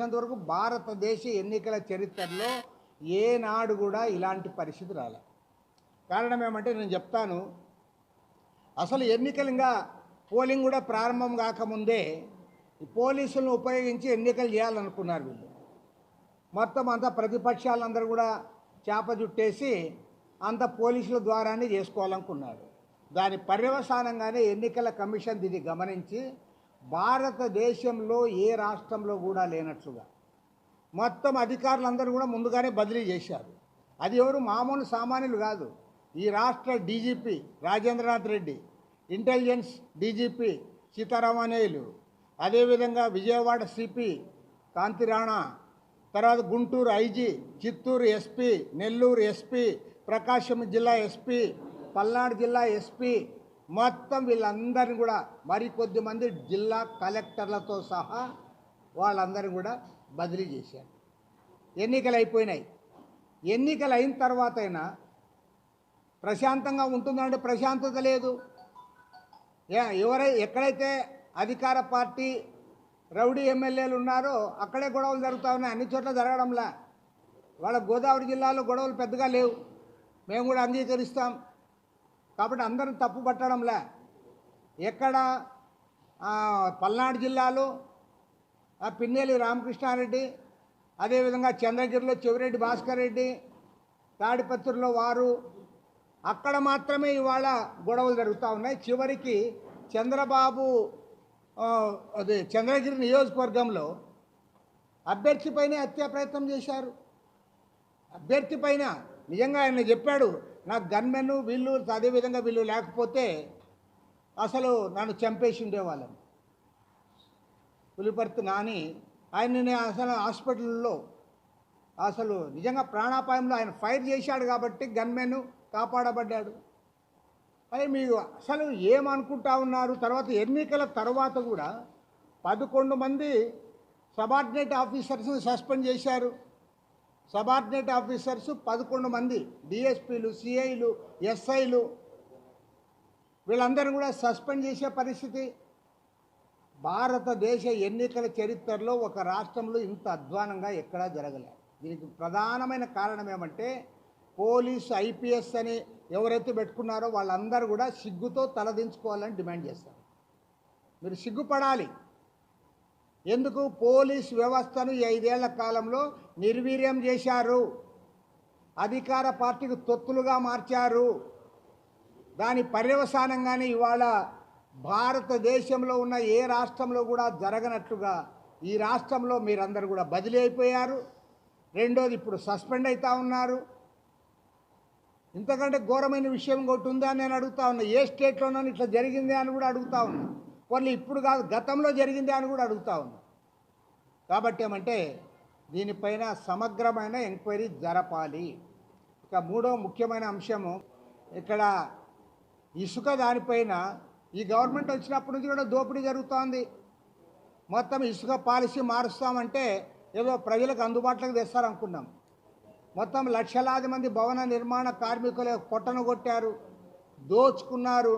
తెలిసినంత వరకు భారతదేశ ఎన్నికల చరిత్రలో ఏనాడు కూడా ఇలాంటి పరిస్థితి రాలే. కారణం ఏమంటే నేను చెప్తాను అసలు ఎన్నికలు ఇంకా పోలింగ్ కూడా ప్రారంభం కాకముందే ఈ పోలీసులను ఉపయోగించి ఎన్నికలు చేయాలనుకున్నారు వీళ్ళు. మొత్తం అంతా ప్రతిపక్షాలందరూ కూడా చేప చుట్టేసి అంత పోలీసుల ద్వారానే చేసుకోవాలనుకున్నాడు దాని పర్యవసానంగానే ఎన్నికల కమిషన్ దీన్ని గమనించి భారతదేశంలో ఏ రాష్ట్రంలో కూడా లేనట్లుగా. మొత్తం అధికారులందరూ కూడా ముందుగానే బదిలీ చేశారు. అది ఎవరు? మామూలు సామాన్యులు కాదు. ఈ రాష్ట్ర DGP Rajendranath Reddy intelligence DGP Seetharamaneyulu అదేవిధంగా విజయవాడ సిపి కాంతిరాణా తర్వాత Guntur IG Chittoor SP Nellore SP Prakasam జిల్లా ఎస్పీ పల్నాడు జిల్లా ఎస్పీ మొత్తం వీళ్ళందరినీ కూడా మరికొద్ది మంది జిల్లా కలెక్టర్లతో సహా వాళ్ళందరినీ కూడా బదిలీ చేశారు. ఎన్నికలు అయిపోయినాయి. ఎన్నికలు అయిన తర్వాత అయినా ప్రశాంతంగా ఉంటుందంటే ప్రశాంతత లేదు. ఏ- ఎవరై ఎక్కడైతే అధికార పార్టీ రౌడీ ఎమ్మెల్యేలు ఉన్నారో అక్కడే గొడవలు జరుగుతూ ఉన్నాయి. అన్ని చోట్ల జరగడంలా. వాళ్ళ గోదావరి జిల్లాలో గొడవలు పెద్దగా లేవు. మేము కూడా అంగీకరిస్తాం. కాబట్టి అందరం తప్పు పట్టడంలే. ఎక్కడ పల్నాడు జిల్లాలో పిన్నేలి రామకృష్ణారెడ్డి అదేవిధంగా చంద్రగిరిలో చెవిరెడ్డి భాస్కర్ రెడ్డి తాడిపత్రిలో వారు అక్కడ మాత్రమే ఇవాళ గొడవలు జరుగుతూ ఉన్నాయి. చివరికి చంద్రబాబు అదే చంద్రగిరి నియోజకవర్గంలో అభ్యర్థిపైనే హత్యా ప్రయత్నం చేశారు. అభ్యర్థి పైన నిజంగా ఆయన చెప్పాడు నాకు గన్మెన్ వీళ్ళు అదేవిధంగా వీళ్ళు లేకపోతే అసలు నన్ను చంపేసి ఉండేవాళ్ళని. పులిపర్తి నాని ఆయన్ని అసలు హాస్పిటల్లో అసలు నిజంగా ప్రాణాపాయంలో ఆయన ఫైర్ చేశాడు కాబట్టి గన్మెన్ కాపాడబడ్డాడు. అదే మీరు అసలు ఏమనుకుంటా ఉన్నారు? తర్వాత ఎన్నికల తర్వాత కూడా పదకొండు మంది సబార్డినేట్ ఆఫీసర్స్ని సస్పెండ్ చేశారు. సబార్డినేట్ ఆఫీసర్స్ పదకొండు మంది డిఎస్పీలు సిఐలు ఎస్ఐలు. వీళ్ళందరూ కూడా సస్పెండ్ చేసే పరిస్థితి. భారతదేశ ఎన్నికల చరిత్రలో ఒక రాష్ట్రంలో ఇంత అధ్వానంగా ఎక్కడా జరగలే. దీనికి ప్రధానమైన కారణం ఏమంటే పోలీసు ఐపీఎస్ అని ఎవరైతే పెట్టుకున్నారో వాళ్ళందరూ కూడా సిగ్గుతో తలదించుకోవాలని డిమాండ్ చేస్తారు. మీరు సిగ్గుపడాలి. ఎందుకు? పోలీస్ వ్యవస్థను ఈ ఐదేళ్ళ కాలంలో నిర్వీర్యం చేశారు. అధికార పార్టీకి తొత్తులుగా మార్చారు. దాని పర్యవసానంగానే ఇవాళ భారతదేశంలో ఉన్న ఏ రాష్ట్రంలో కూడా జరగనట్లుగా ఈ రాష్ట్రంలో మీరందరూ కూడా బదిలీ అయిపోయారు. రెండోది ఇప్పుడు సస్పెండ్ అవుతా ఉన్నారు. ఇంతకంటే ఘోరమైన విషయం ఇంకోటి ఉందా నేను అడుగుతా ఉన్నా. ఏ స్టేట్లోనో ఇట్లా జరిగిందే అని కూడా అడుగుతా ఉన్నా. వాళ్ళు ఇప్పుడు కాదు గతంలో జరిగిందే అని కూడా అడుగుతా ఉన్నా. కాబట్టి ఏమంటే దీనిపైన సమగ్రమైన ఎంక్వైరీ జరపాలి. ఇక మూడో ముఖ్యమైన అంశము ఇక్కడ ఇసుక దానిపైన ఈ గవర్నమెంట్ వచ్చినప్పటి నుంచి కూడా దోపిడీ జరుగుతోంది. మొత్తం ఇసుక పాలసీ మారుస్తామంటే ఏదో ప్రజలకు అందుబాటులోకి తెస్తారనుకున్నాం. మొత్తం లక్షలాది మంది భవన నిర్మాణ కార్మికుల కొట్టను కొట్టారు దోచుకున్నారు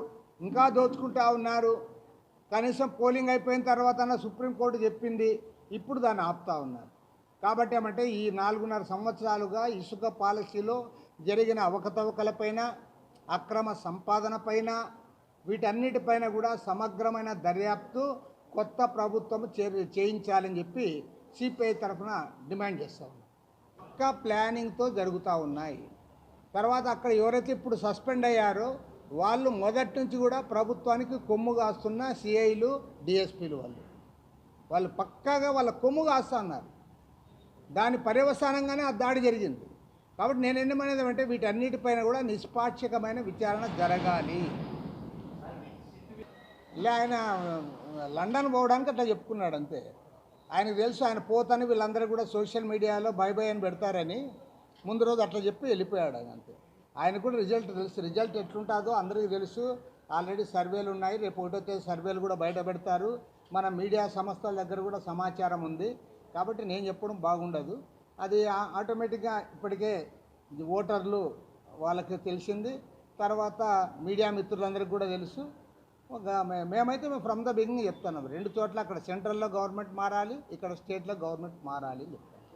ఇంకా దోచుకుంటా ఉన్నారు. కనీసం పోలింగ్ అయిపోయిన తర్వాత సుప్రీంకోర్టు చెప్పింది ఇప్పుడు దాన్ని ఆపుతా ఉన్నారు. కాబట్టి ఏమంటే ఈ నాలుగున్నర సంవత్సరాలుగా ఇసుక పాలసీలో జరిగిన అవకతవకలపైన అక్రమ సంపాదన పైన వీటన్నిటిపైన కూడా సమగ్రమైన దర్యాప్తు కొత్త ప్రభుత్వం చే చేయించాలని చెప్పి సిపిఐ తరఫున డిమాండ్ చేస్తా ఉన్నాం. ప్లానింగ్తో జరుగుతూ ఉన్నాయి. తర్వాత అక్కడ ఎవరైతే ఇప్పుడు సస్పెండ్ అయ్యారో వాళ్ళు మొదటి నుంచి కూడా ప్రభుత్వానికి కొమ్ము కాస్తున్న సిఐలు డిఎస్పీలు వాళ్ళు. వాళ్ళు పక్కాగా వాళ్ళ కొమ్ము కాస్తా ఉన్నారు. దాని పర్యవసానంగానే ఆ దాడి జరిగింది. కాబట్టి నేను ఏమనేది అంటే వీటన్నిటిపైన కూడా నిష్పాక్షికమైన విచారణ జరగాలి. ఇలా ఆయన లండన్ పోవడానికి అట్లా చెప్పుకున్నాడు అంతే. ఆయనకు తెలుసు ఆయన పోతని వీళ్ళందరూ కూడా సోషల్ మీడియాలో బై బై అని పెడతారని ముందు రోజు అట్లా చెప్పి వెళ్ళిపోయాడు ఆయన అంతే. ఆయన కూడా రిజల్ట్ తెలుసు. రిజల్ట్ ఎట్లుంటుందో అందరికీ తెలుసు. ఆల్రెడీ సర్వేలు ఉన్నాయి. రేపు ఒకటో తేదీ సర్వేలు కూడా బయట పెడతారు. మన మీడియా సంస్థల దగ్గర కూడా సమాచారం ఉంది. కాబట్టి నేను చెప్పడం బాగుండదు. అది ఆ- ఆటోమేటిక్గా ఇప్పటికే ఓటర్లు వాళ్ళకి తెలిసింది. తర్వాత మీడియా మిత్రులందరికీ కూడా తెలుసు. ఒక మే- మేమైతే మేము ఫ్రమ్ ద బిగినింగ్ చెప్తున్నాం. రెండు చోట్ల అక్కడ సెంట్రల్లో గవర్నమెంట్ మారాలి ఇక్కడ స్టేట్లో గవర్నమెంట్ మారాలి అని చెప్తాం